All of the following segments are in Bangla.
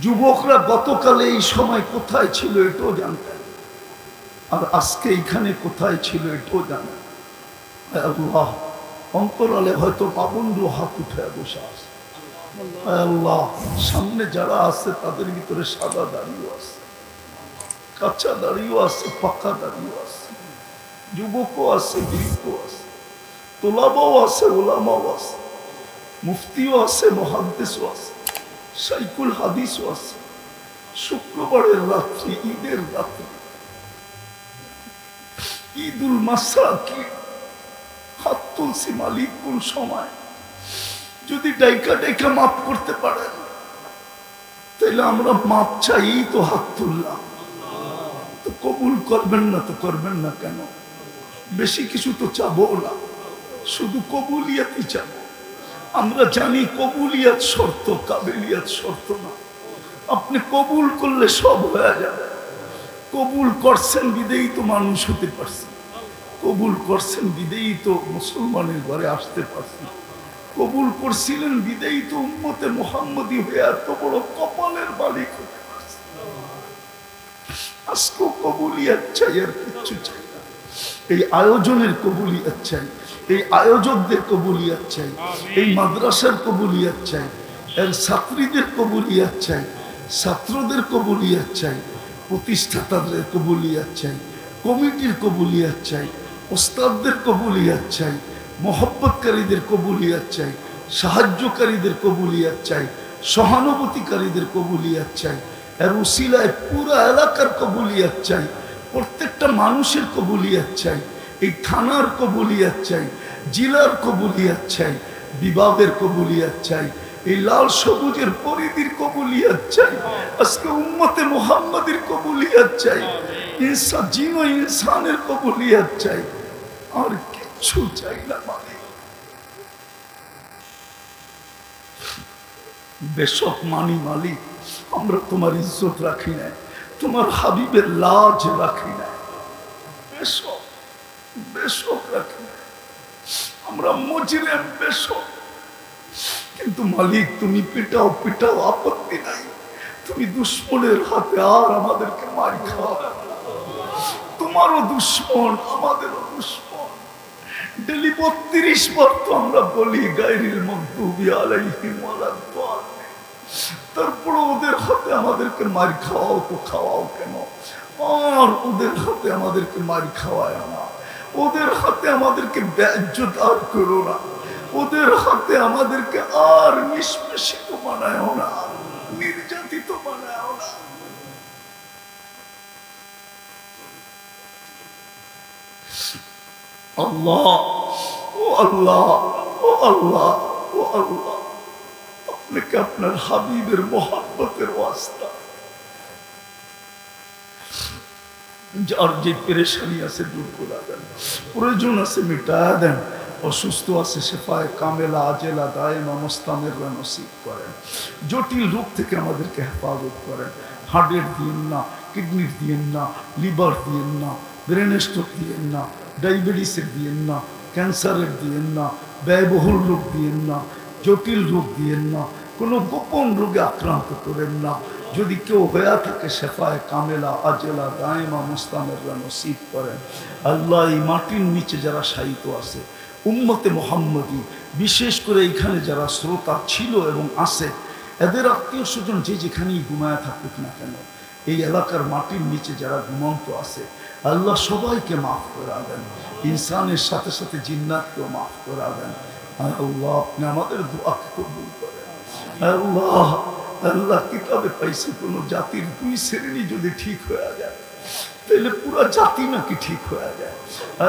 যুবকরা গতকালে এই সময় কোথায় ছিল এটাও জানতেন। আর আজকে এইখানে কোথায় ছিল এটাও জানেন। আল্লাহ, অন্তরালে হয়তো পাবন্ডু হাত উঠে বসে আছে। আল্লাহ, সামনে যারা আছে তাদের ভিতরে সাদা দাড়িও আছে। কাঁচা দাড়িও আছে, পাকা দাড়িও আছে। যুবকও আছে বৃদ্ধ আছে। তোলাবাও আছে, ওলামাও আছে। মুফতিও আছে, মহাদ্দেশও আছে। সাইকুল হাদিসও আছে শুক্রবারের রাত্রি, ঈদের রাত্রি। ঈদুল মাসা কি হাত তুলছি মালিক কোন সময়? যদি ডাইকা ডাইকা মাফ করতে পারেন তাহলে আমরা মাপ চাই তো হাত তুললাম। তো কবুল করবেন না তো করবেন না কেন? বেশি কিছু তো চাবো না। শুধু কবুলিয়াতই চাবো। আমরা জানি কবুলিয়াত শর্ত, কাবেলিয়াত শর্ত না। আপনি কবুল করলে সব হয়ে যাবে। কবুল করছেন বিদেই তো মানুষ হতে পারছে। কবুল করছেন বিদেই তো মুসলমানের ঘরে আসতে পারছে। কবুল করছিলেন বিদেই তো উম্মতে মোহাম্মদী হয়ে এত বড় কপালের মালিক হতে পারছে। আজকেও কবুলিয়াত চাই আর কিচ্ছু চাই এই আয়োজনের কবুলিয়াত চাই এই আয়োজকদের কবুলিয়াত চাই এই মাদ্রাসার কবুলিয়াত চাই এর ছাত্রীদের কবুলিয়াত চাই ছাত্রদের কবুলিয়াত চাই প্রতিষ্ঠাতাদের কবুলিয়াত চাই কমিটির কবুলিয়াত চাই ওস্তাদদের কবুলিয়াত চাই মহব্বতকারীদের কবুলিয়াত চাই সাহায্যকারীদের কবুলিয়াত চাই সহানুভূতিকারীদের কবুলিয়াত চাই এর উসিলায় পুরো এলাকার কবুলিয়াত চাই প্রত্যেকটা মানুষের কবুলিয়াত চাই, এই থানার কবুলিয়াত চাই, জেলার কবুলিয়াত চাই, বিভাগের কবুলিয়াত চাই, এই লাল সবুজের পরিধির কবুলিয়াত চাই, আজকে উম্মতে মোহাম্মদের কবুলিয়াত চাই, ইনসান, জিন ইনসানের কবুলিয়াত চাই, আর কিচ্ছু চাই না মানে বেশক মানি মালিক, আমরা তোমার ইজ্জত রাখি না তোমার হাবিবের লাজ রাখি না বেশক বেশক রাখি আমরা মজিলেম বেশক। কিন্তু মালিক, তুমি পিটাও পিটাও আপত্তি নাই। তুমি দুশ্মনের হাতে আর আমাদেরকে মার খাও তোমারও দুশ্মন, আমাদেরও দুশ্মন। ডেলি বত্রিশ বার তো আমরা বলি গাইরির মধ্যবি। তারপরে ওদের হাতে আমাদেরকে মার খাওয়াও তো খাওয়াও কেন? আর ওদের হাতে আমাদেরকে মার খাওয়ায় না। ওদের হাতে আমাদেরকে ব্যাজ্যত আর করো না। ওদের হাতে আমাদেরকে আর নিষ্পেষিত বানায় না। নির্যাতিত বানায় না। আল্লাহ, ও আল্লাহ ও আল্লাহ ও আল্লাহ। আপনাকে আপনার হাবিবের মোহাব্বতের ওয়াস্তা? যার যে পেরেশানি আছে দূর করে দেন, প্রয়োজন আছে মিটায়া দেন, অসুস্থ আছে সেফায় কামেলা, আজেলা, দায়েমা মোস্তামের নসিব করেন, জটিল রোগ থেকে আমাদেরকে হেফাজত করেন হার্টের দিয়েন না, কিডনির দিয়েন না, লিভার দিয়েন না, ব্রেন স্ট্রোক দিয়েন না, ডায়াবেটিসের দিয়েন না, ক্যান্সারের দিয়েন না, ব্যয়বহুল রোগ দিয়েন না, জটিল রোগ দিয়েন না কোনো গোপন রোগে আক্রান্ত করেন না। যদি কেউ হয়ে থাকে শেফায় কামেলা, আজেলা, দায়েমা, মুস্তামেররা নসিব করেন। আল্লাহ এই মাটির নিচে যারা সাহিত্য আছে, উম্মতে মোহাম্মদী, বিশেষ করে এখানে যারা শ্রোতা ছিল এবং আছে, এদের আত্মীয় স্বজন যে যেখানেই ঘুমায় থাকুক না কেন, এই এলাকার মাটির নিচে যারা ঘুমন্ত আছে, আল্লাহ সবাইকে মাফ করা দেন। ইনসানের সাথে সাথে জিন্নাতকেও মাফ করা দেন। আল্লাহ, আপনি আমাদের দোয়াকে কবুল করেন। আল্লাহ আল্লাহ কিতাবে পাইছে কোনো জাতির দুই শ্রেণি যদি ঠিক হয়ে যায়, তাহলে পুরো জাতি নাকি ঠিক হয়ে যায়।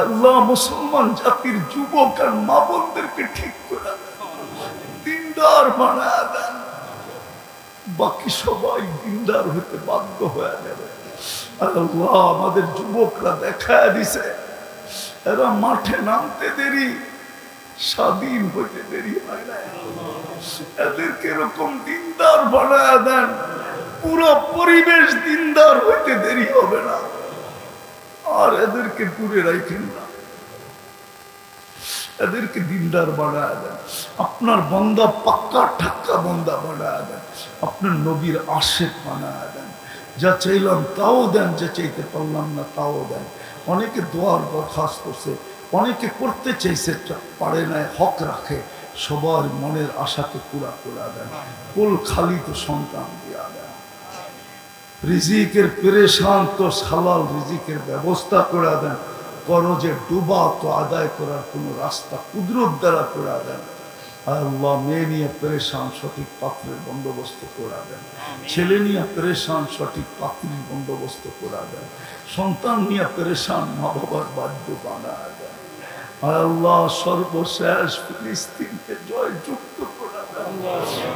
আল্লাহ মুসলমান জাতির যুবক আর মা বোনদেরকে ঠিক করে দেন। দিনদার বানায় দেন। বাকি সবাই দিনদার হতে বাধ্য হয়ে যাবে। আল্লাহ আমাদের যুবকরা দেখায় দিছে, এরা মাঠে নামতে দেরি। স্বাধীন দেরি হয় না। এদেরকে এরকম দিনদার বানায় দেন, পুরো পরিবেশ দিনদার হইতে দেরি হবে না। আর এদেরকে দূরে রাখেন না। এদেরকে দিনদার বাড়ায় দেন। আপনার বন্দা পাক্কা ঠাক্কা বন্দা বাড়ায় দেন। আপনার নবীর আশেক বানায় দেন। যা চাইলাম তাও দেন, যা চাইতে পারলাম না তাও দেন। অনেকে দোয়ার দরখাস্ত করছে। অনেকে করতে চাইছে পারে না হক রাখে সবার মনের আশাকে পুরা করে দেন কুল খালি তো সন্তান দিয়া দেন। রিজিকের পেরেশান তো হালাল রিজিকের ব্যবস্থা করে দেন করজে ডুবা তো আদায় করার কোনো রাস্তা কুদরত দ্বারা করে দেন। আর আল্লাহ মেয়ে নিয়ে পেরেশান সঠিক পাত্রের বন্দোবস্ত করে দেন। ছেলে নিয়ে পেরেশান সঠিক পাত্রীর বন্দোবস্ত করে দেন। সন্তান নিয়ে পেরেশান মা বাবার বাধ্য বানায় দেন। আল্লাহ সর্বশেষ ফিলিস্তিনকে জয় যুক্ত করে দেন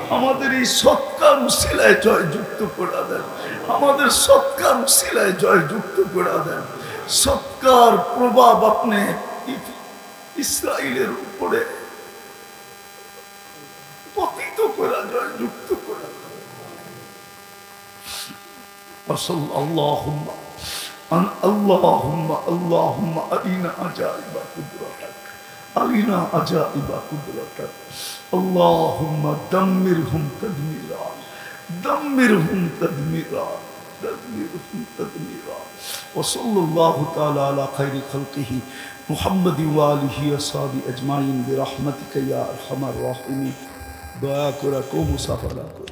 আমাদের এই সৎকার উশিলায় জয় যুক্ত করে দেন আমাদের সৎকার উশিলায় জয় যুক্ত করে দেন সৎকার প্রভাব আপনি ই- ইসরায়েলের উপরে পতিত করে জয় যুক্ত করে দেন وصل اللهم أن اللهم اللهم أرنا عجائب قدرتك أغنى عجائب قدرتك اللهم دمرهم تدميرا. دمرهم تدميرا. تدميرهم تدميرا. وصلى الله تعالى على خير خلقه محمد وآله وصحبه أجمعين برحمتك يا أرحم الراحمين. دعا کرا کو مسافرہ